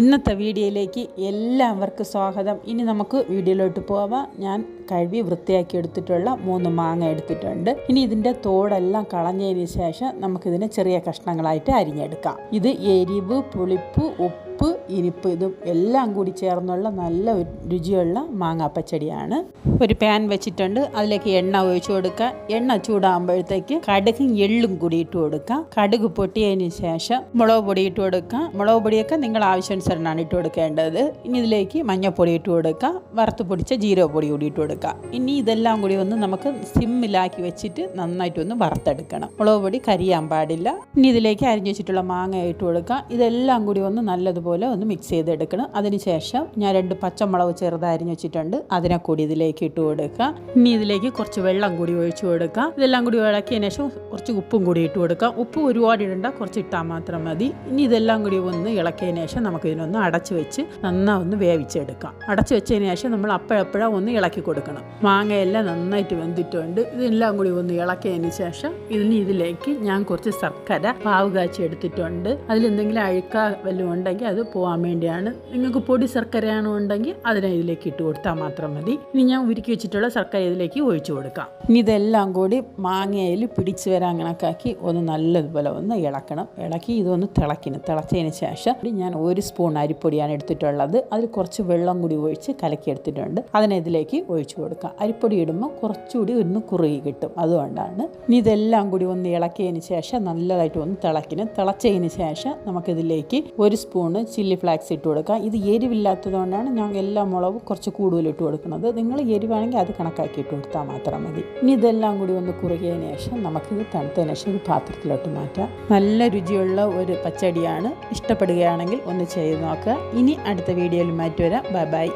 ഇന്നത്തെ വീഡിയോയിലേക്ക് എല്ലാവർക്കും സ്വാഗതം. ഇനി നമുക്ക് വീഡിയോയിലോട്ട് പോവാം. ഞാൻ കഴുകി വൃത്തിയാക്കി എടുത്തിട്ടുള്ള മൂന്ന് മാങ്ങ എടുത്തിട്ടുണ്ട്. ഇനി ഇതിന്റെ തോടെല്ലാം കളഞ്ഞതിന് ശേഷം നമുക്കിതിനെ ചെറിയ കഷ്ണങ്ങളായിട്ട് അരിഞ്ഞെടുക്കാം. ഇത് എരിവ് പുളിപ്പ് ഉപ്പ് ഇനിപ്പ് ഇതും എല്ലാം കൂടി ചേർന്നുള്ള നല്ല രുചിയുള്ള മാങ്ങാ പച്ചടിയാണ് ഒരു പാൻ വെച്ചിട്ടുണ്ട്. അതിലേക്ക് എണ്ണ ഒഴിച്ചു കൊടുക്കുക. എണ്ണ ചൂടാകുമ്പോഴത്തേക്ക് കടുകും എള്ളും കൂടി ഇട്ട് കൊടുക്കുക. കടുക് പൊട്ടിയതിന് ശേഷം മുളക് പൊടി ഇട്ട് കൊടുക്കുക. മുളക് പൊടിയൊക്കെ നിങ്ങൾ ആവശ്യാനുസരണമാണ് ഇട്ട് കൊടുക്കേണ്ടത്. ഇനി ഇതിലേക്ക് മഞ്ഞൾപ്പൊടി ഇട്ട് കൊടുക്കുക. വറുത്ത് പൊടിച്ച ജീരകപ്പൊടി കൂടി ഇട്ട് കൊടുക്കുക. ഇനി ഇതെല്ലാം കൂടി ഒന്ന് നമുക്ക് സിമ്മിലാക്കി വെച്ചിട്ട് നന്നായിട്ടൊന്ന് വറുത്തെടുക്കണം. മുളക് പൊടി കരിയാൻ പാടില്ല. ഇനി ഇതിലേക്ക് അരിഞ്ഞു വെച്ചിട്ടുള്ള മാങ്ങ ഇട്ട് കൊടുക്കുക. ഇതെല്ലാം കൂടി ഒന്ന് നല്ലതുപോലെ ഒന്ന് മിക്സ് ചെയ്തെടുക്കണം. അതിനുശേഷം ഞാൻ രണ്ട് പച്ചമുളക് ചെറുതായി വെച്ചിട്ടുണ്ട്. അതിനെ കൂടി ഇതിലേക്ക് ഇട്ട് കൊടുക്കുക. ഇനി ഇതിലേക്ക് കുറച്ച് വെള്ളം കൂടി ഒഴിച്ച് കൊടുക്കുക. ഇതെല്ലാം കൂടി ഇളക്കിയതിന് ശേഷം കുറച്ച് ഉപ്പും കൂടി ഇട്ട് കൊടുക്കുക. ഉപ്പ് ഒരുപാട് ഇടണ്ട കുറച്ച് ഇട്ടാൽ മാത്രം മതി. ഇനി ഇതെല്ലാം കൂടി ഒന്ന് ഇളക്കിയതിന് ശേഷം നമുക്ക് ഇതിനൊന്ന് അടച്ച് വെച്ച് നന്നാ ഒന്ന് വേവിച്ചെടുക്കാം. അടച്ച് വെച്ചതിന് ശേഷം നമ്മൾ അപ്പോഴപ്പോഴും ഒന്ന് ഇളക്കി കൊടുക്കണം. മാങ്ങയെല്ലാം നന്നായിട്ട് വെന്തിട്ടുണ്ട്. ഇതെല്ലാം കൂടി ഒന്ന് ഇളക്കിയതിന് ശേഷം ഇതിന് ഇതിലേക്ക് ഞാൻ കുറച്ച് ശർക്കര പാവ് കാച്ചി എടുത്തിട്ടുണ്ട്. അതിലെന്തെങ്കിലും അഴുക്ക വല്ലതും ഉണ്ടെങ്കിൽ അത് പോകാൻ വേണ്ടിയാണ്. നിങ്ങൾക്ക് പൊടി ശർക്കരയാണോ ഉണ്ടെങ്കിൽ അതിനെ ഇതിലേക്ക് ഇട്ട് കൊടുത്താൽ മാത്രം മതി. ഇനി ഞാൻ ഉരുക്കി വെച്ചിട്ടുള്ള ശർക്കര ഇതിലേക്ക് ഒഴിച്ചു കൊടുക്കാം. ഇനി ഇതെല്ലാം കൂടി മാങ്ങയിൽ പിടിച്ചു വരാൻ കണക്കാക്കി ഒന്ന് നല്ലതുപോലെ ഒന്ന് ഇളക്കണം. ഇളക്കി ഇതൊന്ന് തിളക്കണം തിളച്ചതിന് ശേഷം ഞാൻ ഒരു സ്പൂൺ അരിപ്പൊടിയാണ് എടുത്തിട്ടുള്ളത്. അതിൽ കുറച്ച് വെള്ളം കൂടി ഒഴിച്ച് കലക്കി എടുത്തിട്ടുണ്ട്. അതിനെ ഇതിലേക്ക് ഒഴിച്ചു കൊടുക്കാം. അരിപ്പൊടി ഇടുമ്പോൾ കുറച്ചുകൂടി ഒന്ന് കുറുകി കിട്ടും. അതുകൊണ്ടാണ്. ഇനി ഇതെല്ലാം കൂടി ഒന്ന് ഇളക്കിയതിന് ശേഷം നല്ലതായിട്ട് ഒന്ന് തിളക്കിന് തിളച്ചതിന് ശേഷം നമുക്കിതിലേക്ക് ഒരു സ്പൂണ് ചില്ലി ഫ്ലാക്സ് ഇട്ട് കൊടുക്കുക. ഇത് എരിവില്ലാത്തതുകൊണ്ടാണ് ഞാൻ എല്ലാ മുളകും കുറച്ച് കൂടുതൽ ഇട്ട് കൊടുക്കുന്നത്. നിങ്ങൾ എരിവാണെങ്കിൽ അത് കണക്കാക്കി ഇട്ട് കൊടുത്താൽ മാത്രം മതി. ഇനി ഇതെല്ലാം കൂടി ഒന്ന് കുറുകിയതിന് ശേഷം നമുക്കിത് തണുത്തതിന് ശേഷം ഒരു പാത്രത്തിലോട്ട് മാറ്റാം. നല്ല രുചിയുള്ള ഒരു പച്ചടിയാണ്. ഇഷ്ടപ്പെടുകയാണെങ്കിൽ ഒന്ന് ചെയ്ത് നോക്കുക. ഇനി അടുത്ത വീഡിയോയിൽ മാറ്റി വരാം. Bye bye.